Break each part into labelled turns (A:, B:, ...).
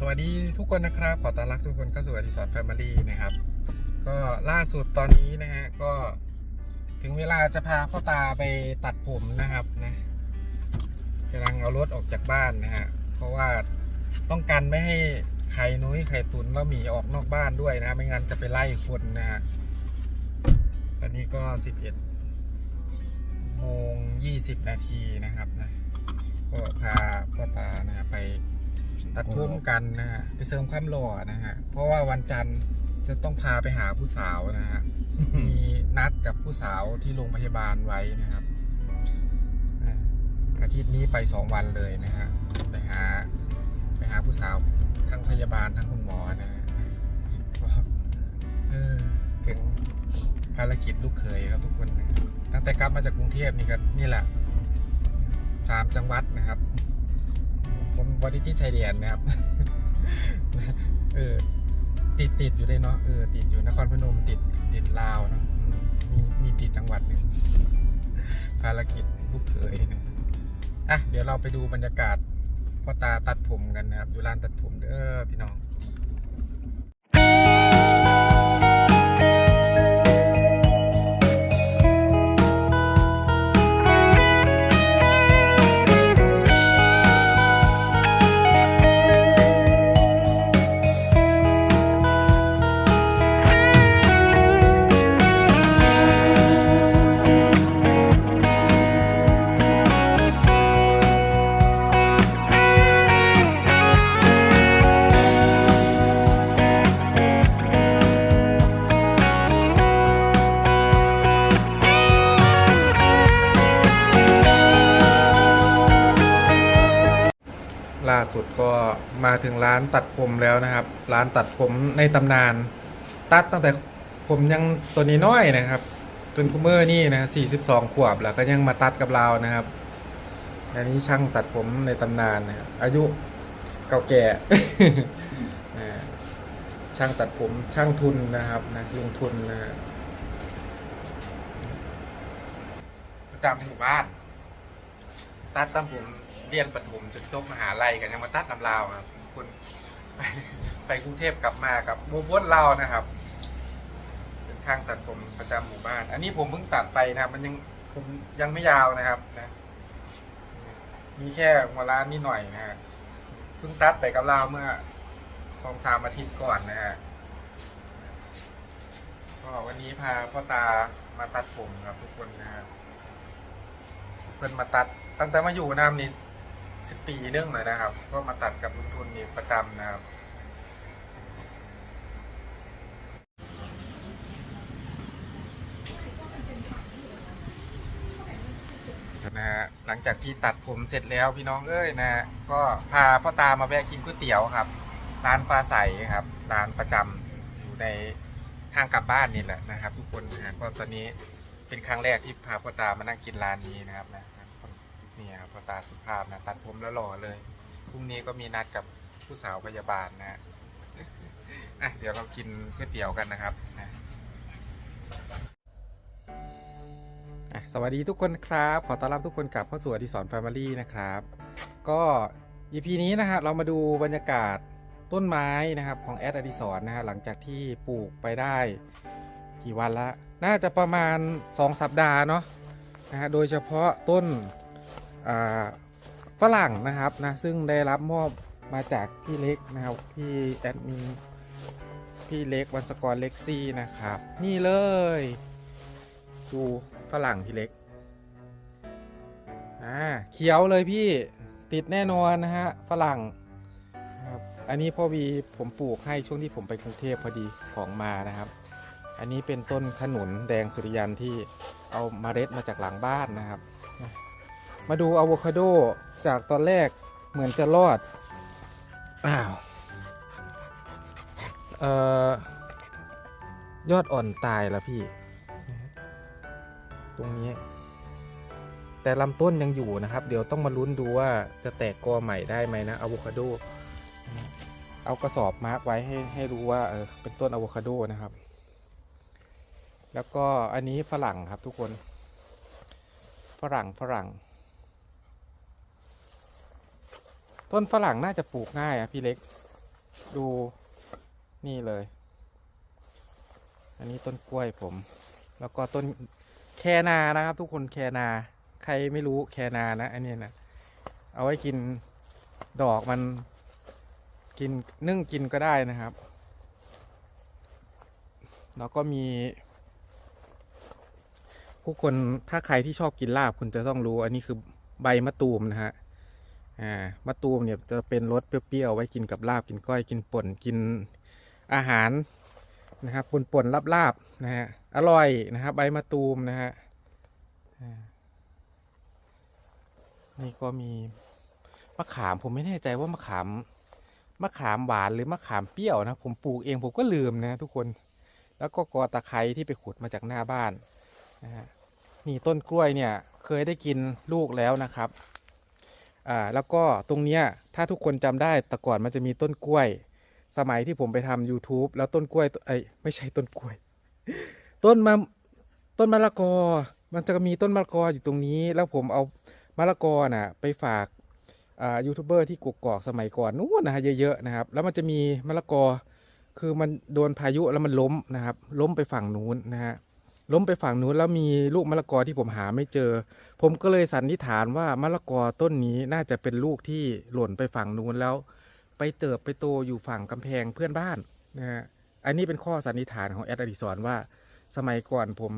A: สวัสดีทุกคนนะครับ ขอต้อนรับทุกคนเข้าสู่อดิสรแฟมิลี่นะครับ ก็ล่าสุดตอนนี้นะฮะก็ถึงเวลาจะพาพ่อตาไปตัดผมนะครับนะกำลังเอารถออกจากบ้านนะฮะเพราะว่าต้องการไม่ให้ไข่นุ้ยไข่ตุนแล้วหมีออกนอกบ้านด้วยนะไม่งั้นจะไปไล่คนนะฮะตอนนี้ก็11โมง20นาทีนะครับนะก็พาพ่อตานะไป ตัดผมกันนะฮะไปเสริมความหล่อนะฮะเพราะว่าวันจันทร์จะต้องพาไปหาผู้สาวนะฮะมีนัดกับผู้สาวที่โรงพยาบาลไว้นะครับอาทิตย์นี้ไปสองวันเลยนะฮะไปหาไปหาผู้สาวทั้งพยาบาลทั้งคุณหมอนะฮะก็เออถึงภารกิจลูกเขยครับทุกคนนะตั้งแต่กลับมาจากกรุงเทพนี่ก็นี่แหละสามจังหวัดนะครับ ผมบริที่ชายแดนนะครับ เออ ติดติดอยู่เลยเนาะ เออ ติดอยู่นครพนมติดติดลาวนะมมีมีติดจังหวัดหนึ่งภารกิจลูกเขยนะอะ เดี๋ยวเราไปดูบรรยากาศพ่อตาตัดผมกันนะครับอยู่ร้านตัดผมเด้อพี่น้อง มาถึงร้านตัดผมแล้วนะครับ ร้านตัดผมในตำนาน ตัดตั้งแต่ผมยังตัวนี้น้อยนะครับ จนคุเมอร์นี่นะ42 ขวบแล้วก็ยังมาตัดกับเรานะครับ อันนี้ช่างตัดผมในตำนานนะครับอายุเก่าแก่ช่างตัดผมช่างทุนนะครับนะลงทุนนะประจำหมู่บ้าน ตัดตั้งผม เรียนประถมจนจบมหาลัยกันยังมาตัดนำลาวครับคุณไปกรุงเทพกลับมากับโมบวนเรานะครับ เป็นช่างตัดผมประจำหมู่บ้าน อันนี้ผมเพิ่งตัดไปนะครับ มันยังผมยังไม่ยาวนะครับนะ มีแค่หัวล้านนิดหน่อยนะฮะเพิ่งตัดไปกับเราเมื่อสองสามอาทิตย์ก่อนนะฮะก็วันนี้พาพ่อตามาตัดผมครับทุกคนนะฮะเพิ่นมาตัดตั้งแต่มาอยู่น้ำนี่ สิบปีเรื่องเลยนะครับ ก็มาตัดกับลุงทุนนี่ประจำนะครับนะฮะหลังจากที่ตัดผมเสร็จแล้วพี่น้องเอ้ยนะฮะก็พาพ่อตามาแวะกินก๋วยเตี๋ยวครับ ร้านฟ้าใสครับ ร้านประจำอยู่ในทางกลับบ้านนี่แหละนะครับ ทุกคนนะฮะก็ตอนนี้เป็นครั้งแรกที่พาพ่อตามานั่งกินร้านนี้นะครับนะ นี่ครับพ่อตาสุภาพนะตัดผมแล้วหล่อเลยพรุ่งนี้ก็มีนัดกับผู้สาวพยาบาลนะฮะอะเดี๋ยวเรากินก๋วยเตี๋ยวกันนะครับนะสวัสดีทุกคนครับ ขอต้อนรับทุกคนกลับเข้าสู่อดิสรแฟมิลี่นะครับ ก็ EP นี้นะฮะเรามาดูบรรยากาศต้นไม้นะครับของแอดอดิสรนะฮะหลังจากที่ปลูกไปได้กี่วันละ น่าจะประมาณ 2 สัปดาห์เนาะนะฮะโดยเฉพาะต้น ฝรั่งนะครับนะซึ่งได้รับมอบมาจากพี่เล็กนะครับพี่แอดมินพี่เล็กวันสกอร์เล็กซี่นะครับ นี่เลย ดูฝรั่งพี่เล็กอ่าเขียวเลยพี่ติดแน่นอนนะฮะฝรั่งครับอันนี้พ่อวีผมปลูกให้ช่วงที่ผมไปกรุงเทพพอดีของมานะครับ อันนี้เป็นต้นขนุนแดงสุริยันที่เอามาเมล็ดมาจากหลังบ้านนะครับ มาดูอะโวคาโดจากตอนแรกเหมือนจะรอด อ้าว เอ่อ ยอดอ่อนตายแล้วพี่ ตรงนี้ แต่ลำต้นยังอยู่นะครับ เดี๋ยวต้องมาลุ้นดูว่าจะแตกกอใหม่ได้ไหมนะอะโวคาโด เอากระสอบมาร์กไว้ให้ให้รู้ว่าเออเป็นต้นอะโวคาโดนะครับ แล้วก็อันนี้ฝรั่งครับทุกคน ฝรั่งฝรั่ง ต้นฝรั่งน่าจะปลูกง่ายอะพี่เล็ก ดูนี่เลย อันนี้ต้นกล้วยผม แล้วก็ต้นแคนานะครับ ทุกคนแคนา ใครไม่รู้แคนานะอันนี้นะเอาไว้กินดอกมันกินนึ่งกินก็ได้นะครับ แล้วก็มีผู้คนถ้าใครที่ชอบกินลาบคุณจะต้องรู้ อันนี้คือใบมะตูมนะฮะ อ่ามะตูมเนี่ยจะเป็นรสเปรี้ยวๆไว้กินกับลาบกินก้อยกินป่นกินอาหารนะครับป่นป่นๆลาบๆนะฮะอร่อยนะครับใบมะตูมนะฮะนี่ก็มีมะขามผมไม่แน่ใจว่ามะขามมะขามหวานหรือมะขามเปรี้ยวนะผมปลูกเองผมก็ลืมนะทุกคนแล้วก็กอตะไคร้ที่ไปขุดมาจากหน้าบ้านนะฮะนี่ต้นกล้วยเนี่ยเคยได้กินลูกแล้วนะครับ อ่าแล้วก็ตรงเนี้ยถ้าทุกคนจำได้แต่ก่อนมันจะมีต้นกล้วย สมัยที่ผมไปทำ YouTube แล้วต้นกล้วยเอ้ไม่ใช่ต้นกล้วย ต้นมะต้นมะละกอ มันจะมีต้นมะละกออยู่ตรงนี้ แล้วผมเอามะละกอน่ะ ไปฝากอ่ายูทูบเบอร์ที่กกอกสมัยก่อนนู้นนะฮะเยอะๆนะครับ แล้วมันจะมีมะละกอ คือมันโดนพายุแล้วมันล้มนะครับ ล้มไปฝั่งนู้นนะฮะ ล้มไปฝั่งนู้นแล้วมีลูกมะละกอที่ผมหาไม่เจอ ผมก็เลยสันนิษฐานว่ามะละกอต้นนี้น่าจะเป็นลูกที่หล่นไปฝั่งนู้นแล้ว ไปเติบไปโตอยู่ฝั่งกำแพงเพื่อนบ้านนะฮะอันนี้เป็นข้อสันนิษฐานของแอดอดิสรว่า สมัยก่อนผม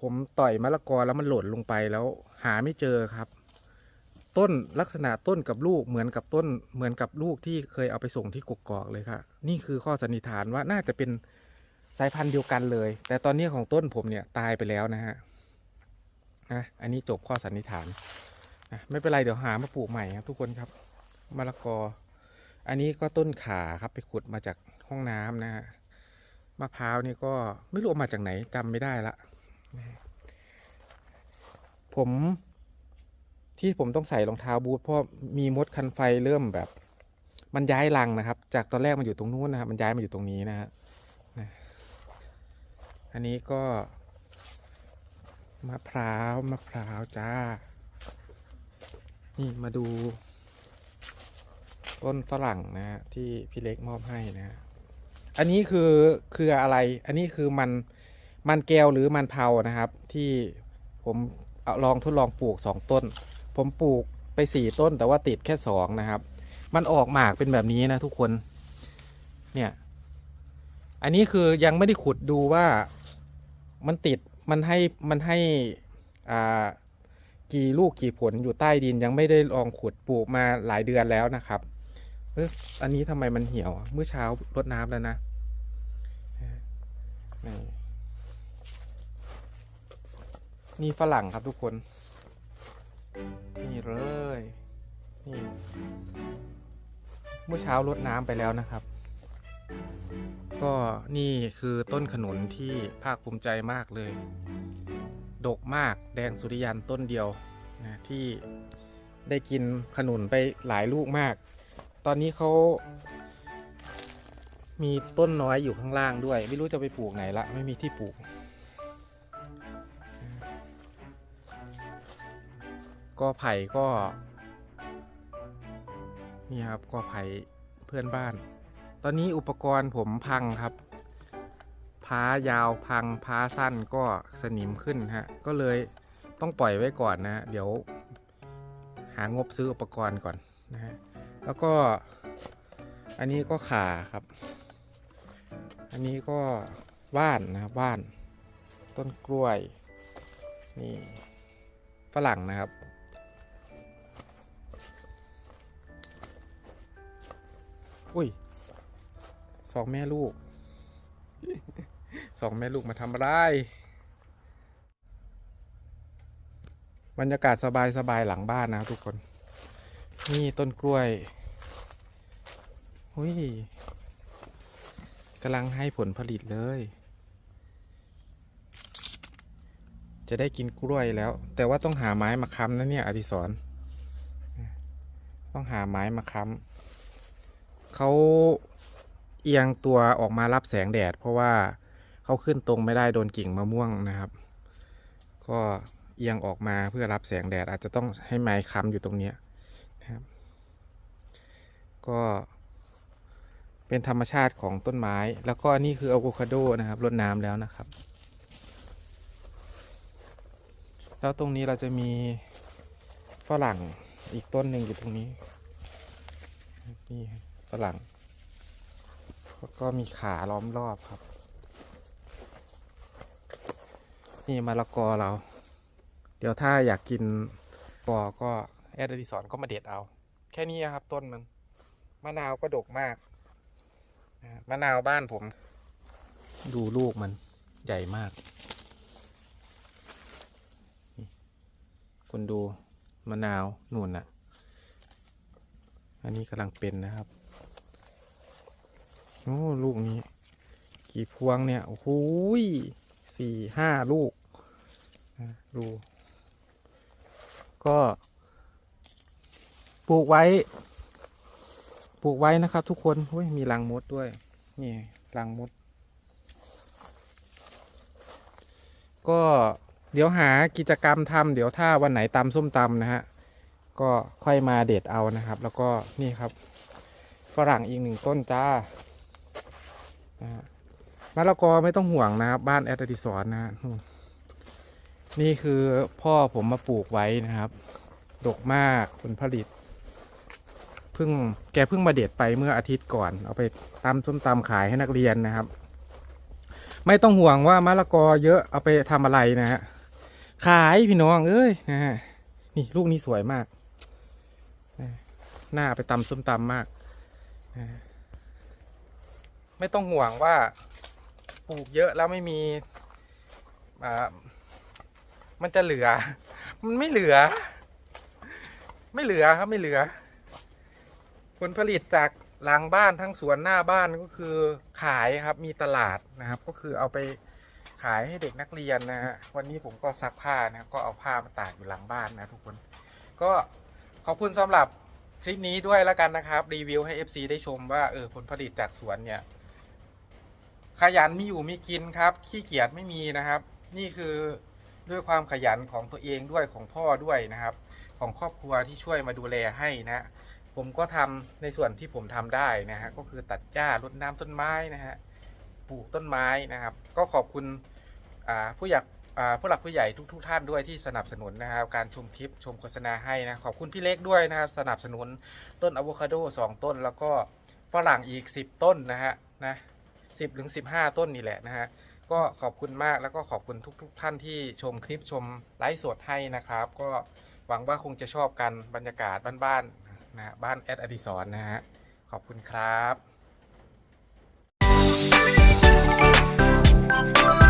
A: ผมต่อยมะละกอแล้วมันหล่นลงไปแล้วหาไม่เจอครับ ต้นลักษณะต้นกับลูกเหมือนกับต้นเหมือนกับลูกที่เคยเอาไปส่งที่กกอกเลยค่ะ นี่คือข้อสันนิษฐานว่าน่าจะเป็น สายพันธุ์เดียวกันเลย แต่ตอนนี้ของต้นผมเนี่ยตายไปแล้วนะฮะนะอันนี้จบข้อสันนิษฐานนะไม่เป็นไรเดี๋ยวหามาปลูกใหม่ครับทุกคนครับมะละกอ อันนี้ก็ต้นขาครับไปขุดมาจากห้องน้ำนะฮะมะพร้าวนี่ก็ไม่รู้เอามาจากไหนจำไม่ได้ละผมที่ผมต้องใส่รองเท้าบูทเพราะมีมดคันไฟเริ่มแบบ มันย้ายรังนะครับ จากตอนแรกมันอยู่ตรงนู้นนะครับมันย้ายมาอยู่ตรงนี้นะฮะ อันนี้ก็ มะพร้าวมะพร้าวจ้า นี่มาดู ต้นฝรั่งนะฮะที่พี่เล็กมอบให้นะฮะอันนี้คือคืออะไร อันนี้คือมันมันแก้วหรือมันเผานะครับ ที่ผมเอาลองทดลองปลูกสองต้น ผมปลูกไปสี่ต้น แต่ว่าติดแค่สองนะครับ มันออกหมากเป็นแบบนี้นะทุกคน เนี่ย อันนี้คือยังไม่ได้ขุดดูว่า มันติดมันให้มันให้อ่ากี่ลูกกี่ผลอยู่ใต้ดินยังไม่ได้ลองขุดปลูกมาหลายเดือนแล้วนะครับเอยอันนี้ทำไมมันเหี่ยวเมื่อเช้ารดน้ำแล้วนะนี่นี่ฝรั่งครับทุกคน นี่เลยนี่เมื่อเช้ารดน้ำไปแล้วนะครับ ก็นี่คือต้นขนุนที่ภาคภูมิใจมากเลย ดกมากแดงสุริยันต้นเดียวนะที่ได้กินขนุนไปหลายลูกมาก ตอนนี้เขามีต้นน้อยอยู่ข้างล่างด้วย ไม่รู้จะไปปลูกไหนละไม่มีที่ปลูก ก็ไผ่ก็ นี่ครับก็ไผ่เพื่อนบ้าน ตอนนี้อุปกรณ์ผมพังครับ พายาวพังพาสั้นก็สนิมขึ้นฮะ ก็เลยต้องปล่อยไว้ก่อนนะฮะเดี๋ยว หางบซื้ออุปกรณ์ก่อนนะฮะ แล้วก็ อันนี้ก็ขาครับ อันนี้ก็ว่านนะครับว่าน ต้นกล้วย นี่ฝรั่งนะครับอุ้ย สองแม่ลูก สองแม่ลูกมาทำอะไร บรรยากาศสบายๆหลังบ้านนะทุกคน นี่ต้นกล้วยหุยกำลังให้ผลผลิตเลย จะได้กินกล้วยแล้ว แต่ว่าต้องหาไม้มาค้ำนะเนี่ยอดิศรต้องหาไม้มาค้ำเขา เอียงตัวออกมารับแสงแดด เพราะว่าเขาขึ้นตรงไม่ได้โดนกิ่งมะม่วงนะครับ ก็เอียงออกมาเพื่อรับแสงแดดอาจจะต้องให้ไม้ค้ำอยู่ตรงนี้นะครับ ก็เป็นธรรมชาติของต้นไม้ แล้วก็นี่คืออะโวคาโดนะครับรดน้ำแล้วนะครับ แล้วตรงนี้เราจะมีฝรั่งอีกต้นหนึ่งอยู่ตรงนี้ นี่ฝรั่ง แล้วก็มีขาล้อมรอบครับ นี่มะละกอเรา เดี๋ยวถ้าอยากกินกอก็แอดดิสอนก็มาเด็ดเอา แค่นี้ครับ ต้นมัน มะนาวก็ดกมากมะนาวบ้านผม ดูลูกมันใหญ่มากคุณดูมะนาวนู่นน่ะ อันนี้กำลังเป็นนะครับ โอ้ลูกนี้ กี่พวงเนี่ย โอ้โหยสี่ห้าลูกดู ก็ปลูกไว้ ปลูกไว้นะครับ ทุกคนเฮ้ยมีรังมดด้วย นี่รังมด ก็เดี๋ยวหากิจกรรมทำเดี๋ยวถ้าวันไหนตำส้มตำนะฮะ ก็ค่อยมาเด็ดเอานะครับ แล้วก็นี่ครับ ฝรั่งอีกหนึ่งต้นจ้า นะฮะมะละกอไม่ต้องห่วงนะครับ บ้านแอดดิสอนนะฮะนี่คือพ่อผมมาปลูกไว้นะครับ ดกมากผลผลิตเพิ่งแกเพิ่งมาเด็ดไปเมื่ออาทิตย์ก่อน เอาไปตำส้มตำขายให้นักเรียนนะครับ ไม่ต้องห่วงว่ามะละกอเยอะเอาไปทำอะไรนะฮะขายพี่น้องเอ้ยนะฮะนี่ลูกนี้สวยมาก หน้าไปตำส้มตำมากนะ ไม่ต้องห่วงว่าปลูกเยอะแล้วไม่มีอ่ามันจะเหลือ มันไม่เหลือ ไม่เหลือครับไม่เหลือ ผลผลิตจากหลังบ้านทั้งสวนหน้าบ้านก็คือขายครับมีตลาดนะครับ ก็คือเอาไปขายให้เด็กนักเรียนนะฮะวันนี้ผมก็ซักผ้านะครับก็เอาผ้ามาตากอยู่หลังบ้านนะทุกคน ก็ขอบคุณสำหรับคลิปนี้ด้วยแล้วกันนะครับ รีวิวให้ FC ได้ชมว่าเออผลผลิตจากสวนเนี่ย ขยันมีอยู่มีกินครับ ขี้เกียจไม่มีนะครับ นี่คือด้วยความขยันของตัวเองด้วยของพ่อด้วยนะครับ ของครอบครัวที่ช่วยมาดูแลให้นะผมก็ทำในส่วนที่ผมทำได้นะฮะก็คือตัดหญ้ารดน้ำต้นไม้นะฮะปลูกต้นไม้นะครับ ก็ขอบคุณผู้อยากผู้หลักผู้ใหญ่ทุกๆทท่านด้วยที่สนับสนุนนะครับการชมคลิปชมโฆษณาให้นะขอบคุณพี่เล็กด้วยนะครับสนับสนุนต้นอะโวคาโดสองต้น แล้วก็ฝรั่งอีก 10 ต้นนะฮะนะ 10ถึง15 ต้นนี่แหละนะฮะก็ขอบคุณมากแล้วก็ขอบคุณทุกๆทท่านที่ชมคลิปชมไลฟ์สดให้นะครับ ก็หวังว่าคงจะชอบกันบรรยากาศบ้านๆนะบ้านแอดอดิสรนะฮะขอบคุณครับ